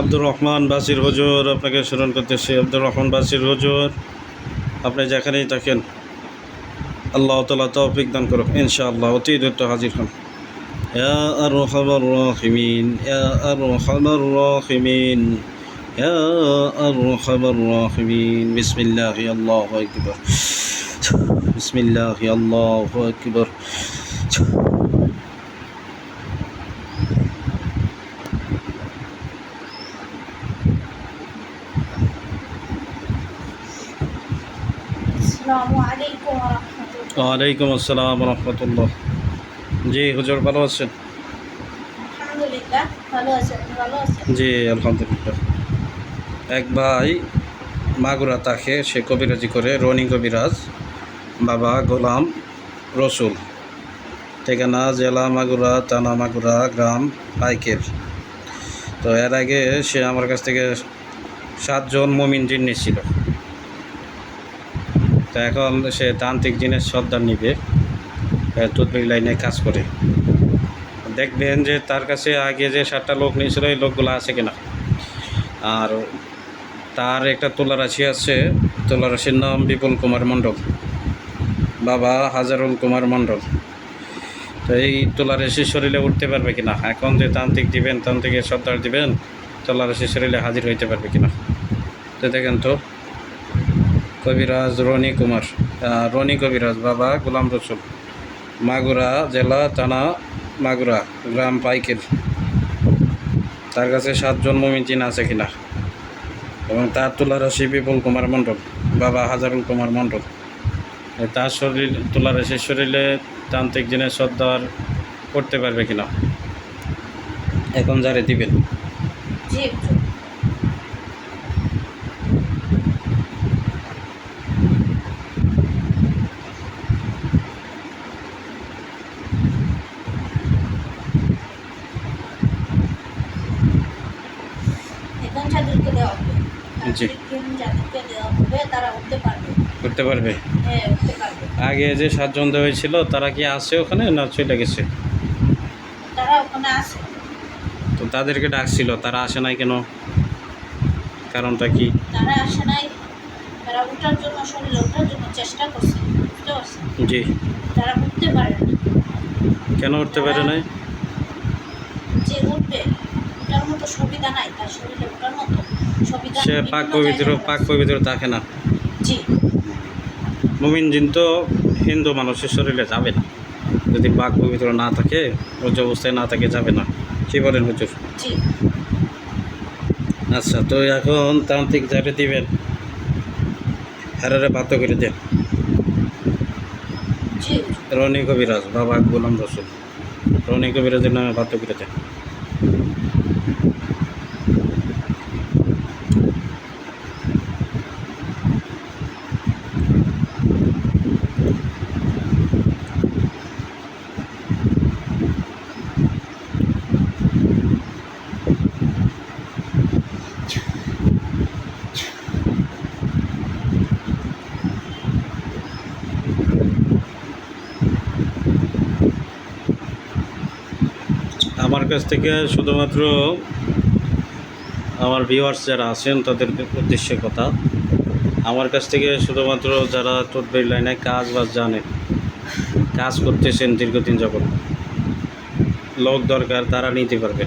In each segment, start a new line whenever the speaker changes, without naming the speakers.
আব্দুর রহমান বাসির হুজুর আপনাকে স্মরণ করতেছি আব্দুর রহমান বাসির হুজুর আপনি যেখানেই থাকেন আল্লাহ তালা তৌফিক দান করুক ইনশাআল্লাহ অতি দ্রুত হাজির হন يا أرحم الراحمين يا أرحم الراحمين يا أرحم الراحمين بسم الله الله أكبر بسم الله الله أكبر ওয়ালাইকুম আসসালাম রহমতুল্লাহ। জি হুজুর ভালো আছেন? জি আলহামদুলিল্লাহ। এক ভাই মাগুরা তাকে সে কবিরাজি করে রনি কবিরাজ বাবা গোলাম রসুল। ঠিকানা জেলা মাগুরা থানা মাগুরা গ্রাম পাইকের। তো এর আগে সে আমার কাছ থেকে সাতজন মমিন জিন নিয়েছিল তো এখন সে তান্ত্রিক জিনের সর্দার নিবে তুতবির লাইনে কাজ করে। দেখবেন যে তার কাছে আগে যে সাতটা লোক নিয়েছিল, এই লোকগুলো আছে কিনা। আর তার একটা তুলা রাশি আছে তুলা রাশির নাম বিপুল কুমার মণ্ডল, বাবা হাজারুল কুমার মণ্ডল। তো এই তুলা রাশি শরীরে উঠতে পারবে কিনা? এখন যে তান্ত্রিক দিবেন, তান্ত্রিকের সর্দার দিবেন তুলা রাশি শরীরে হাজির হইতে পারবে কিনা? তো দেখেন তো কবিরাজ রনি কুমার রনি কবিরাজ বাবা গোলাম রসুল। মাগুরা জেলা থানা মাগুরা, গ্রাম পাইকের তার কাছে সাত সাতজন মমিন আছে কিনা? এবং তার তুলারাশি বিপুল কুমার মণ্ডল, বাবা হাজারুল কুমার মণ্ডল। তার শরীর, তুলারাশির শরীরে তান্ত্রিক জিনের সর্দার করতে পারবে কিনা? এখন যারে দিবেন
জি হুজুর। এখন যাদেরকে দেওয়া হবে
জি।
তাদেরকে যাদেরকে দেওয়া হবে তারা উঠতে পারবে
করতে পারবে?
হ্যাঁ উঠতে পারবে।
আগে যে সাতজন দেওয়া হয়েছিল তারা কি আছে ওখানে না চলে গেছে?
তারা ওখানে আছে।
তো তাদেরকে ডাকছিল তারা আসে নাই কেন? কারণটা কি?
তারা আসে নাই। তারা উঠার জন্য শরীরে ওঠার জন্য চেষ্টা করছে বুঝতে পারছেন?
জি।
তারা উঠতে পারে না।
কেন উঠতে পারে নাই?
যে উঠবে ওটার মতো সুবিধা নাই তার শরীরে
সে পাক পবিত্র পাক। পবিত্র থাকে না। মুমিন জিন তো হিন্দু মানুষের শরীরে যাবে না। যদি পাক পবিত্র না থাকে উচ্চ অবস্থায় না থাকে যাবে না। কি বলেন হুজুর? আচ্ছা তো এখন তান্ত্রিক যারে দিবেন। হারারে বাধ্য করে দেন। রনি কবিরাজ বাবা গোলাম রসুল। রনি কবিরাজের নামে বাধ্য করে দেন। আমার কাছ থেকে শুধুমাত্র আমার ভিউয়ার্স যারা আছেন, তাদের উদ্দেশ্যে কথা। আমার কাছ থেকে শুধুমাত্র যারা তদবির লাইনে কাজ বাজ জানে, কাজ করতেছেন দীর্ঘদিন যাবত লোক দরকার, তারা নিতে পারবে।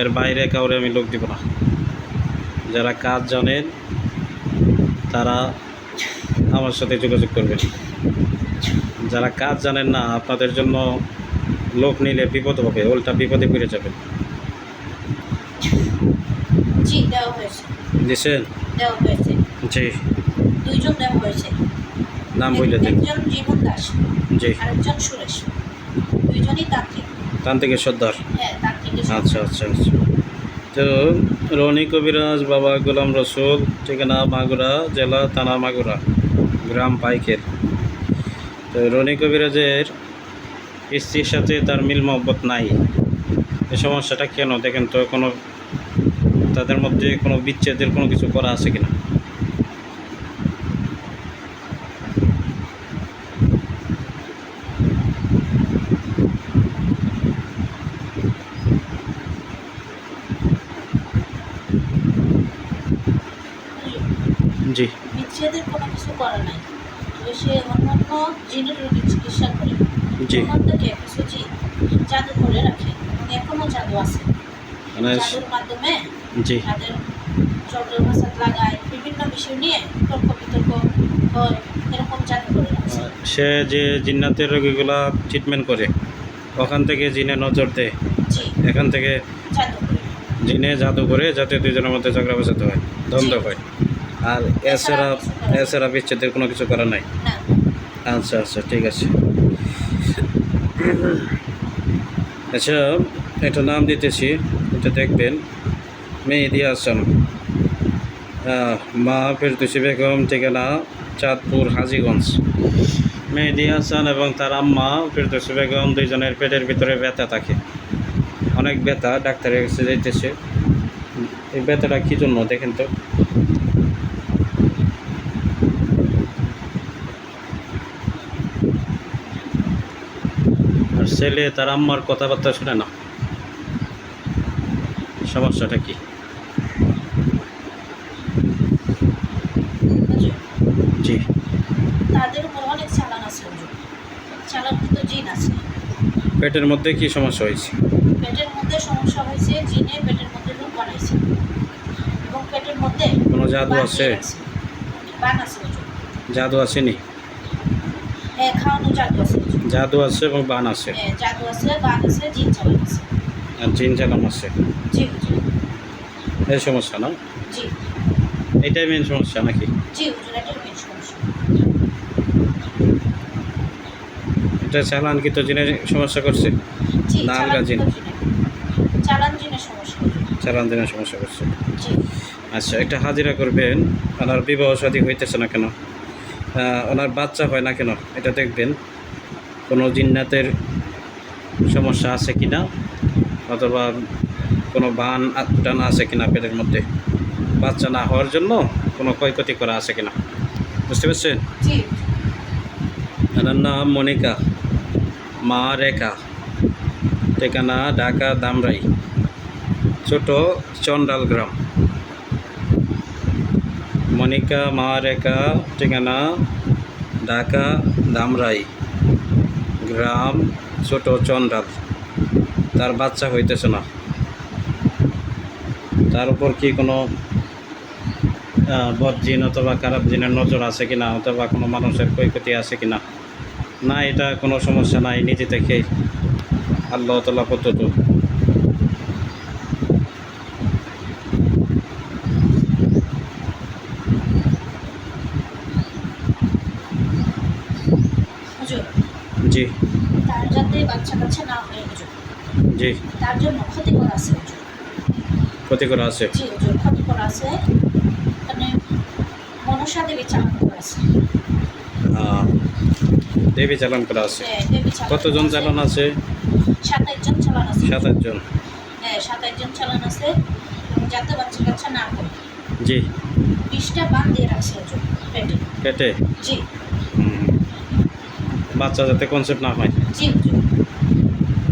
এর বাইরে কাউরে আমি লোক দিব না। যারা কাজ জানেন তারা আমার সাথে যোগাযোগ করবেন। যারা কাজ জানেন না, আপনাদের জন্য লোক নিলে বিপদ হবে উল্টা বিপদে পড়ে যাবে
জি দেওয়া হয়েছে।
দিছেন
দেওয়া হয়েছে।
জি।
দুইজন দেওয়া হয়েছে।
নাম বললে দেন।
একজন জীবন দাস
জি।
আরেকজন সুরেশ। দুইজনই তান্ত্রিক।
তান্ত্রিকের সর্দার।
হ্যাঁ তান্ত্রিক
আচ্ছা আচ্ছা আচ্ছা। তো রনি কবিরাজ বাবা গোলাম রসুল ঠিকানা মাগুরা জেলা থানা মাগুরা গ্রাম পাইকের। তো রনি কবিরাজের স্ত্রীর সাথে তার মিল মহব্বত নাই। এ সমস্যাটা কেন? দেখেন তো, কোনো তাদের মধ্যে কোনো বিচ্ছেদের কোনো কিছু করা আছে কিনা? জি।
বিচ্ছেদের কোনো কিছু করা নাই। সে অন্যান্য জেনারেল চিকিৎসা করে।
জি।
ওখান থেকে জাদু করে রাখে এবং এখনও জাদু আছে।
মানে
জাদুর মাধ্যমে
জি।
তাদের চন্দ্রের ভাষা লাগায় বিভিন্ন বিষয় নিয়ে তর্ক বিতর্ক হয় এরকম জাদু করে
সে যে জিন্নাতের রোগীগুলা ট্রিটমেন্ট করে ওখান থেকে জিনে নজর দেয়। এখান থেকে জিনে জাদু করে যাতে দুজনের মধ্যে ঝগড়া বাঁচাতে হয় দ্বন্দ্ব হয়। আর এছাড়া এছাড়া বিচ্ছেদের কোনো কিছু করা নাই? আচ্ছা আচ্ছা ঠিক আছে। আচ্ছা এটা নাম দিতেছি, এটা দেখবেন। মেহেদি হাসান। মা ফেরদুসি বেগম, ঠিকানা চাঁদপুর, হাজিগঞ্জ। মেহেদি হাসান এবং তার আম্মা ফেরদুসি বেগম দুইজনের পেটের ভিতরে ব্যথা থাকে। অনেক ব্যথা, ডাক্তারের কাছে যাইতেছে। এই ব্যথাটা কী জন্য, দেখেন তো। ছেলে তার আম্মার কথাবার্তা শুনে না সমস্যাটা কি? জি।
তাদের উপর অনেক চালান আছে চালান কিন্তু জিন আছে?
পেটের মধ্যে কি সমস্যা হয়েছে?
পেটের মধ্যে সমস্যা হয়েছে জিনে পেটের মধ্যে রোগ বানাইছে। এবং পেটের মধ্যে
কোনো জাদু আছে?
বান আছে।
জাদু আসেনি?
হ্যাঁ খাওয়ানো জাদু আছে।
জাদু আছে এবং বান আছে।
হ্যাঁ জাদু আছে বান আছে জিন চালান আছে।
আর জিন জালাম আছে।
জি হুজুর
এই সমস্যা না?
জি।
এটাই মেন সমস্যা নাকি?
জি হুজুর এটাই মেন সমস্যা।
এটা চালান কি তো জিনের সমস্যা করছে?
জি
না,
চালান
আলগা জিন।
চালান জিনের সমস্যা
চালান জিনের সমস্যা করছে। আচ্ছা একটা হাজিরা করবেন ওনার বিবাহ শাদী হইতেছে না কেন? ওনার বাচ্চা হয় না কেন? এটা দেখবেন। কোনো জিন্নাতের সমস্যা আছে কি না? অথবা কোনো বান টান আছে কিনা পেটের মধ্যে? বাচ্চা না হওয়ার জন্য কোনো ক্ষয়ক্ষতি করা আছে কিনা বুঝতে পারছেন? এনার নাম মনিকা। মা রেখা। ঠিকানা ঢাকা দামরাই। ছোট চন্ডাল গ্রাম। মনিকা মা রেখা ঠিকানা ঢাকা দামরাই। গ্রাম ছোট চন্ডাল। তার বাচ্চা হইতেছে না। তার উপর কি কোনো আহ, বদ জিন অথবা খারাপ জিনের নজর আছে কিনা অথবা কোনো মানুষের ক্ষয়ক্ষতি আছে কিনা? না না এটা কোনো সমস্যা নাই নিজে থেকে আল্লাহ তালা পদ্ধত
হুজুর
জি।
তার যাতে বাচ্চা কাচ্চা না হয়
জি।
তার জন্য ক্ষতি করা আছে
ক্ষতি করা আছে।
জি ক্ষতি করা আছে। মানে মনসা দেবী চালান করা আছে।
দেবী চালান করা আছে।
হ্যাঁ
কতজন। চালান আছে?
সাতাইশ জন চালান আছে।
সাত আটজন
হ্যাঁ সাতাইশ জন চালান আছে। যাতে বাচ্চা কাচ্চা না করে
জি।
বিশটা বান দিয়ে রাখছে পেটে।
কেটে
জি।
বাচ্চা যাতে কনসেপ্ট না হয়।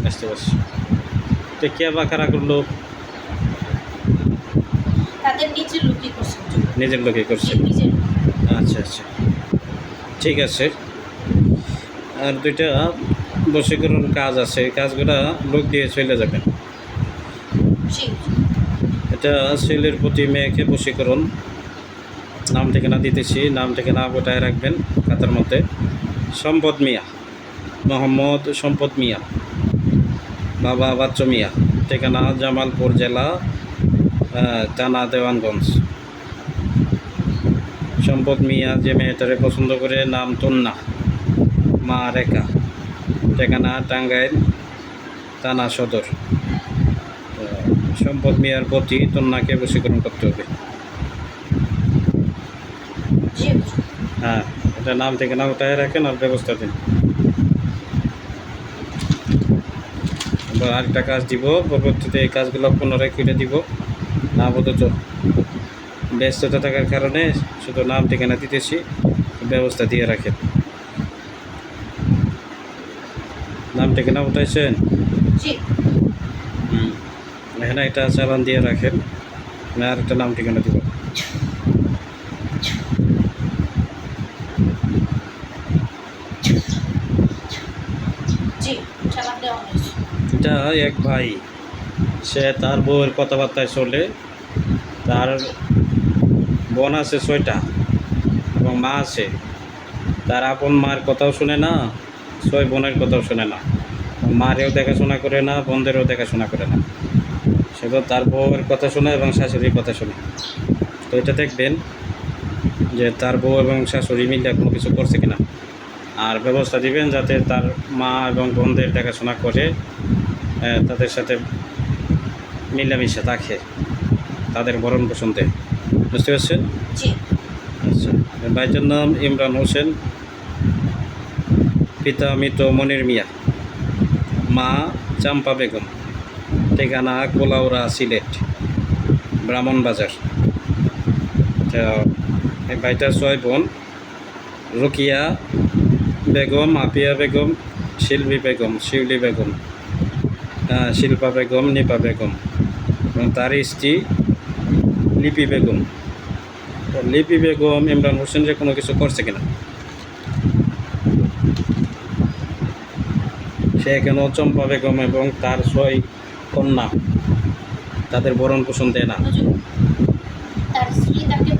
বুঝতে পারছি। তো কে বা কারা করল?
নিজের লুকি করছে।
আচ্ছা আচ্ছা। ঠিক আছে। আর দুইটা বসীকরণ কাজ আছে। এই কাজগুলা লোক দিয়ে চলে যাবেন। এটা ছেলের প্রতি মেয়েকে বশীকরণ। নাম ঠিকানা দিতেছি। নাম ঠিকানা গোটায় রাখবেন খাতার মধ্যে। সম্পদ মিয়া। মোহাম্মদ সম্পদ মিয়া। বাবা বাচ্চু মিয়া। ঠিকানা জামালপুর জেলা থানা দেওয়ানগঞ্জ। সম্পদ মিয়া যে মেয়েটারে পছন্দ করে নাম তন্না। মা রেখা। ঠিকানা টাঙ্গাইল টানা সদর। সম্পদ মিয়ার প্রতি তন্নাকে বশীকরণ করতে হবে। হ্যাঁ। এটা নাম থেকে না উঠায় রাখেন আর ব্যবস্থা দিন। এবার আরেকটা কাজ দিব পরবর্তীতে এই কাজগুলো পুনরায় করে দিব। না আপাতত ব্যস্ততা থাকার কারণে শুধু নাম ঠিকানা দিতেছি ব্যবস্থা দিয়ে রাখেন। নাম ঠিকানা উঠাইছেন? হুম। এখানে একটা চালান দিয়ে রাখেন আমি আরেকটা নাম ঠিকানা দিব। এটা এক ভাই, সে তার বউয়ের কথাবার্তায় চলে। তার বোন আছে ছয়টা এবং মা আছে। তার আপন মার কথাও শুনে না, ছয় বোনের কথাও শুনে না। মারেও দেখাশোনা করে না বোনদেরও দেখাশোনা করে না। সে তো তার বউয়ের কথা শোনে এবং শাশুড়ির কথা শোনে। তো এটা দেখবেন যে তার বউ এবং শাশুড়ি মিলে কোনো কিছু করছে কিনা। আর ব্যবস্থা দিবেন যাতে তার মা এবং বোনদের দেখাশোনা করে তাদের সাথে মিলামিশা থাকে তাদের ভরণ পোষণ দেয়। বুঝতে পারছেন? আচ্ছা ভাইটার নাম ইমরান হোসেন। পিতা মৃত মনির মিয়া। মা চাম্পা বেগম। ঠিকানা কোলাউরা সিলেট ব্রাহ্মণবাজার এই ভাইটার ছয় বোন রুকিয়া বেগম আপিয়া বেগম, শিল্পী বেগম, শিউলি বেগম শিল্পা বেগম, নিপা বেগম এবং তার স্ত্রী লিপি বেগম। লিপি বেগম, ইমরান হোসেন যে কোনো কিছু করছে কিনা? সে কেন চম্পা বেগম এবং তার ছয় কন্যা তাদের ভরণ পোষণ দেয় না?
তার স্ত্রী তাকে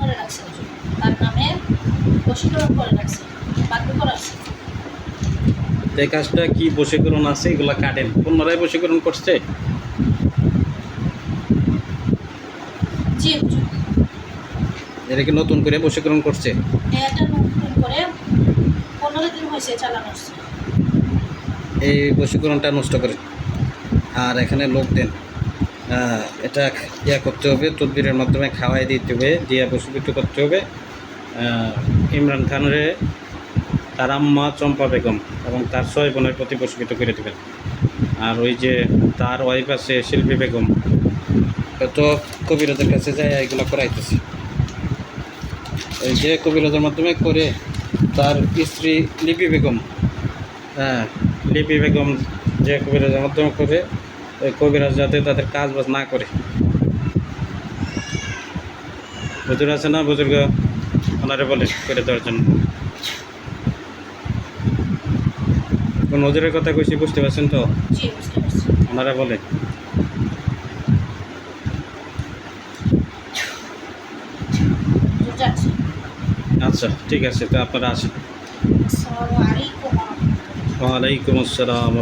করে রাখছে তার নামে করে রাখছে।
এই কাজটা কি বশীকরণ আছে এগুলা কাটেন। কন্যারাই বশীকরণ করছে? এটা কি নতুন করে বশীকরণ করছে?
এটা নতুন করে পনেরো দিন হয়েছে চালানো
এই বশীকরণটা নষ্ট করে। আর এখানে লোক দেন। এটা ইয়া করতে হবে তদবিরের মাধ্যমে খাওয়াই দিতে হবে দিয়ে বশীভূত করতে হবে। ইমরান খানরে তার আম্মা চম্পা বেগম এবং তার ছয় বোনের প্রতি বশীভূত করে দেবেন। আর ওই যে তার ওয়াইফ আছে শিল্পী বেগম তো কবিরাজের কাছে যায় এগুলো করাইতেছে। এই যে কবিরাজের মাধ্যমে করে তার স্ত্রী লিপি বেগম হ্যাঁ লিপি বেগম যে কবিরাজের মাধ্যমে করে, ওই কবিরাজ যাতে তাদের কাজ বাজ না করে। বুজুর্গ আছে না? বুজুর্গ, ওনারে বলে করে দেওয়ার জন্য। কোন নজরের কথা কইছি বুঝতে পারছেন তো? ওনারা বলে আচ্ছা ঠিক আছে তো আপনারা আসেন। ওয়ালাইকুম আসসালাম